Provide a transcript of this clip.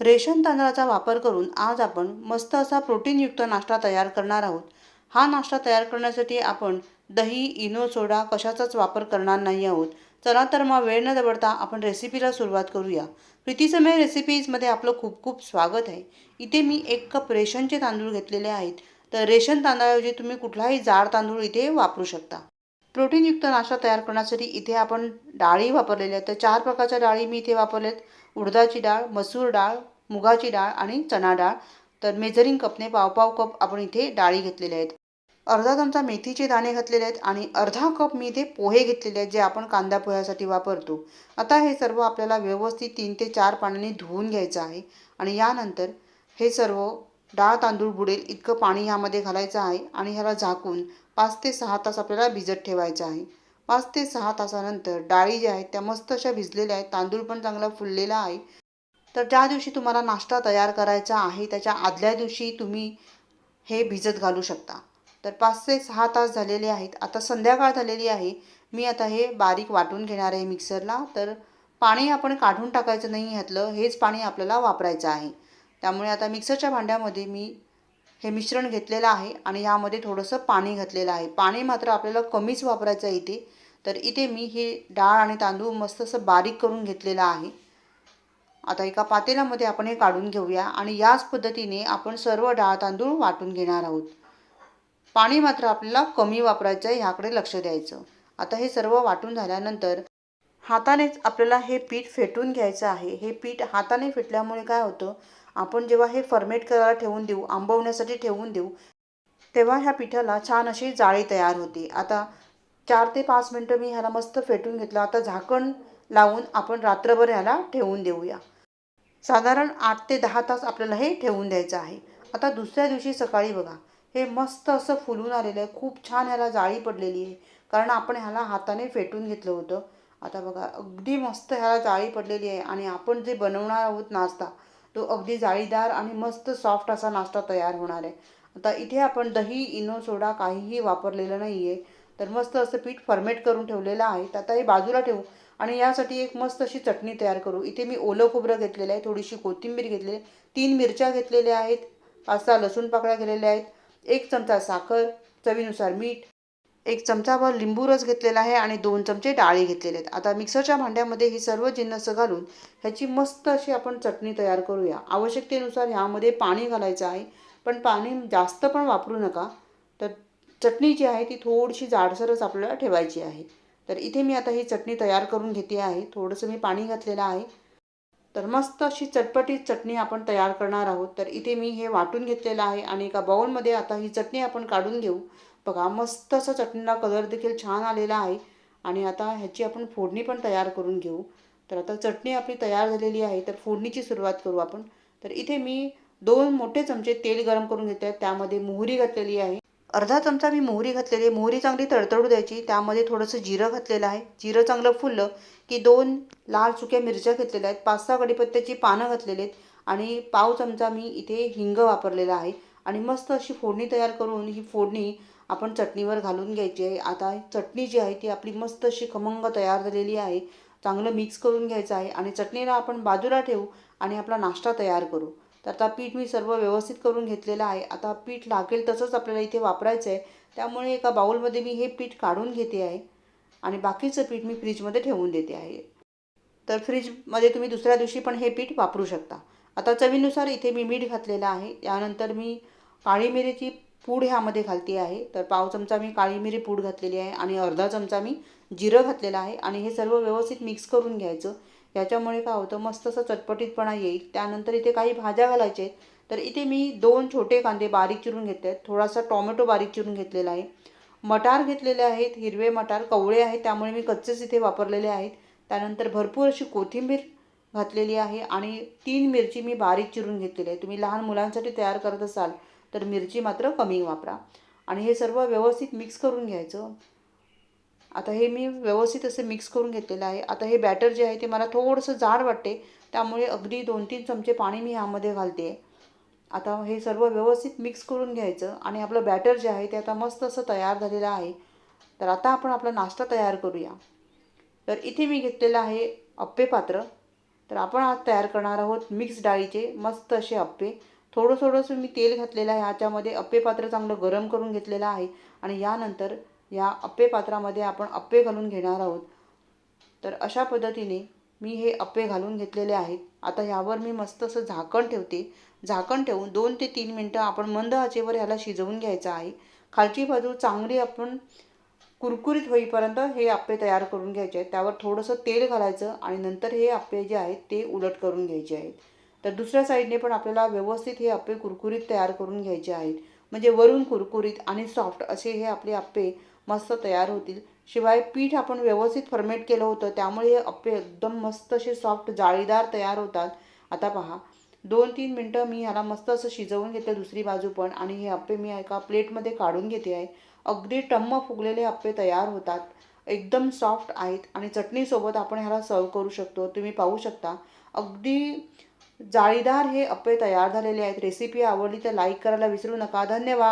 Ration तांदळाचा वापर करून आज आपण मस्त असा प्रोटीनयुक्त नाश्ता तयार करणार आहोत. हा नाश्ता तयार करण्यासाठी आपण दही इनो सोडा कशाचाच वापर करणार नाही आहोत. चला तर मग वेळ न दवडता आपण रेसिपीला सुरुवात करूया. प्रीतीसमय रेसिपीजमध्ये आपलं खूप खूप स्वागत आहे. इथे मी एक कप रेशनचे तांदूळ घेतलेले आहेत. तर रेशन तांदळाऐवजी तुम्ही कुठलाही जाड तांदूळ इथे वापरू शकता. प्रोटीनयुक्त नाश्ता तयार करण्यासाठी इथे आपण डाळी वापरलेल्या आहेत. तर चार प्रकारच्या डाळी मी इथे वापरल्यात. उडदाची डाळ मसूर डाळ मुगाची डाळ आणि चणा डाळ. तर मेजरिंग कपने पाव पाव कप आपण इथे डाळी घेतलेल्या आहेत. अर्धा चमचा मेथीचे दाणे घातलेले आहेत आणि अर्धा कप मी इथे पोहे घेतलेले आहेत जे आपण कांदा पोह्यासाठी वापरतो. आता हे सर्व आपल्याला व्यवस्थित तीन ते चार पाण्याने धुवून घ्यायचं आहे आणि यानंतर हे सर्व डाळ तांदूळ बुडेल इतकं पाणी ह्यामध्ये घालायचं आहे आणि ह्याला झाकून पाच ते सहा तास आपल्याला भिजत ठेवायचं आहे. पाच ते सहा तासानंतर डाळी ज्या आहेत त्या मस्त अशा भिजलेल्या आहेत. तांदूळ पण चांगला फुललेला आहे. तर ज्या दिवशी तुम्हाला नाश्ता तयार करायचा आहे त्याच्या आदल्या दिवशी तुम्ही हे भिजत घालू शकता. तर पाच ते सहा तास झालेले आहेत. आता संध्याकाळ झालेली आहे. मी आता हे बारीक वाटून घेणार आहे मिक्सरला. तर पाणी आपण काढून टाकायचं नाही ह्यातलं. हेच पाणी आपल्याला वापरायचं आहे. त्यामुळे आता मिक्सरच्या भांड्यामध्ये मी हे मिश्रण घेतलेलं आहे आणि यामध्ये थोडंसं पाणी घातलेलं आहे. पाणी मात्र आपल्याला कमीच वापरायचं आहे इथे. तर इथे मी हे डाळ आणि तांदूळ मस्त असं बारीक करून घेतलेलं आहे. आता एका पातेल्यामध्ये आपण हे काढून घेऊया आणि याच पद्धतीने आपण सर्व डाळ तांदूळ वाटून घेणार आहोत. पाणी मात्र आपल्याला कमी वापरायचं आहे ह्याकडे लक्ष द्यायचं. आता हे सर्व वाटून झाल्यानंतर हातानेच आपल्याला हे पीठ फेटून घ्यायचं आहे. हे पीठ हाताने फेटल्यामुळे काय होतं? आपण जेव्हा हे फर्मेट करायला ठेवून देऊ आंबवण्यासाठी ठेवून देऊ तेव्हा ह्या पिठाला छान अशी जाळी तयार होते. आता चार ते पाच मिनटं मी ह्याला मस्त फेटून घेतलं. आता झाकण लावून आपण रात्रभर ह्याला ठेवून देऊया. साधारण आठ ते दहा तास आपल्याला हे ठेवून द्यायचं आहे. आता दुसऱ्या दिवशी सकाळी बघा हे मस्त असं फुलून आलेलं आहे. खूप छान ह्याला जाळी पडलेली आहे. कारण आपण ह्याला हाताने फेटून घेतलं होतं. आता बघा अगदी मस्त ह्याला जाळी पडलेली आहे. आणि आपण जे बनवणार आहोत नाश्ता तो अगदी जाळीदार आणि मस्त सॉफ्ट असा नाश्ता तयार होणार आहे. आता इथे आपण दही इनो सोडा काहीही वापरलेलं नाही आहे तर मस्त असं पीठ फर्मेट करून ठेवलेलं आहे. तर आता हे बाजूला ठेवू आणि यासाठी एक मस्त अशी चटणी तयार करू. इथे मी ओलं खोबरं घेतलेलं आहे थोडीशी कोथिंबीर घेतलेली आहे तीन मिरच्या घेतलेल्या आहेत पाच सहा लसूण पाकळ्या घेतलेल्या आहेत एक चमचा साखर चवीनुसार मीठ एक चमचाभर लिंबू रस घेतलेला आहे आणि दोन चमचे डाळी घेतलेले आहेत. आता मिक्सरच्या भांड्यामध्ये ही सर्व जिन्नस घालून ह्याची मस्त अशी आपण चटणी तयार करूया. आवश्यकतेनुसार ह्यामध्ये पाणी घालायचं आहे. पण पाणी जास्त पण वापरू नका. तर चटणी जी आहे ती थोडीशी जाडसरच आपल्याला ठेवायची आहे. तर इथे मी आता ही चटणी तयार करून घेते आहे. थोडंसं मी पाणी घातलेलं आहे. तर मस्त अशी चटपटीत चटणी आपण तयार करणार आहोत. तर इथे मी हे वाटून घेतलेलं आहे आणि एका बाउलमध्ये आता ही चटणी आपण काढून घेऊ. बघा मस्त असा चटणीला कलर देखील छान आलेला आहे. आणि आता ह्याची आपण फोडणी पण तयार करून घेऊ. तर आता चटणी आपली तयार झालेली आहे तर फोडणीची सुरुवात करू आपण. तर इथे मी दोन मोठे चमचे तेल गरम करून घेते आहेत त्यामध्ये मोहरी घातलेली आहे. अर्धा चमचा मी मोहरी घातलेली आहे. मोहरी चांगली तडतडू द्यायची त्यामध्ये थोडंसं जिरं घातलेलं आहे. जिरं चांगलं फुललं की दोन लाल सुक्या मिरच्या घेतलेल्या आहेत. पाच सहा कडीपत्त्याची पानं घातलेली आहेत. आणि पाव चमचा मी इथे हिंग वापरलेला आहे. आणि मस्त अशी फोडणी तयार करून ही फोडणी आपण चटणीवर घालून घ्यायची आहे. आता चटणी जी आहे ती आपली मस्त अशी खमंग तयार झालेली आहे. चांगलं मिक्स करून घ्यायचं आहे आणि चटणीला आपण बाजूला ठेवू आणि आपला नाश्ता तयार करू. तर आता पीठ मी सर्व व्यवस्थित करून घेतलेलं आहे. आता पीठ लागेल तसंच आपल्याला इथे वापरायचं आहे त्यामुळे एका बाऊलमध्ये मी हे पीठ काढून घेते आहे आणि बाकीचं पीठ मी फ्रीजमध्ये ठेवून देते आहे. तर फ्रीजमध्ये तुम्ही दुसऱ्या दिवशी पण हे पीठ वापरू शकता. आता चवीनुसार इथे मी मीठ घातलेलं आहे. यानंतर मी काळी मिरीची पूड ह्यामध्ये घालते आहे. तर पाव चमचा मी काळी मिरी पूड घातलेली आहे आणि अर्धा चमचा मी जिरं घातलेलं आहे आणि हे सर्व व्यवस्थित मिक्स करून घ्यायचं. याच्यामुळे काय होतं मस्त असं चटपटीतपणा येईल. त्यानंतर इथे काही भाज्या घालायच्या आहेत. तर इथे मी दोन छोटे कांदे बारीक चिरून घेतले आहेत. थोडासा टॉमॅटो बारीक चिरून घेतलेला आहे. मटार घेतलेले आहेत हिरवे मटार कवळे आहेत त्यामुळे मी कच्चेच इथे वापरलेले आहेत. त्यानंतर भरपूर अशी कोथिंबीर घातलेली आहे आणि तीन मिरची मी बारीक चिरून घेतलेली आहे. तुम्ही लहान मुलांसाठी तयार करत असाल तर मिरची मात्र कमी वापरा. आणि हे सर्व व्यवस्थित मिक्स करून घ्यायचं. आता हे मी व्यवस्थित असं मिक्स करून घेतलेलं आहे. आता हे बॅटर जे आहे ते मला थोडंसं जाड वाटते. त्यामुळे अगदी दोन तीन चमचे पाणी मी ह्यामध्ये घालते. आता हे सर्व व्यवस्थित मिक्स करून घ्यायचं. आणि आपलं बॅटर जे आहे ते आता मस्त असं तयार झालेलं आहे. तर आता आपण आपला नाश्ता तयार करूया. तर इथे मी घेतलेलं आहे अप्पे पात्र. तर आपण आज तयार करणार आहोत मिक्स डाळीचे मस्त असे अप्पे. थोडं थोडंसं मी तेल घातलेलं आहे. ह्याच्यामध्ये अप्पे पात्र चांगलं गरम करून घेतलेलं आहे. आणि यानंतर या अप्पे पात्रामध्ये आपण अप्पे घालून घेणार आहोत. तर अशा पद्धतीने मी हे अप्पे घालून घेतलेले आहेत. आता ह्यावर मी मस्त असं झाकण ठेवते. झाकण ठेवून दोन ते तीन मिनटं आपण मंद आचेवर ह्याला शिजवून घ्यायचं आहे. खालची बाजू चांगली आपण कुरकुरीत होईपर्यंत हे आप्पे तयार करून घ्यायचे आहेत. त्यावर थोडंसं तेल घालायचं आणि नंतर हे आप्पे जे आहेत ते उलट करून घ्यायचे आहेत. तर दुसऱ्या साईडने पण आपल्याला व्यवस्थित हे आप्पे कुरकुरीत तयार करून घ्यायचे आहेत. म्हणजे वरून कुरकुरीत आणि सॉफ्ट असे हे आपले आप्पे मस्त तयार होतील. शिवाय पीठ आपण व्यवस्थित फर्मेट केलं होतं त्यामुळे हे अप्पे एकदम मस्त असे सॉफ्ट जाळीदार तयार होतात. आता पहा दोन तीन मिनटं मी ह्याला मस्त असं शिजवून घेते दुसरी बाजू पण आणि हे अप्पे मी एका प्लेटमध्ये काढून घेते आहे. अगदी टम्म फुगलेले अप्पे तयार होतात. एकदम सॉफ्ट आहेत आणि चटणीसोबत आपण ह्याला सर्व करू शकतो. तुम्ही पाहू शकता. अगदी जाळीदार हे अप्पे तयार झालेले आहेत. रेसिपी आवडली तर लाईक करायला विसरू नका. धन्यवाद.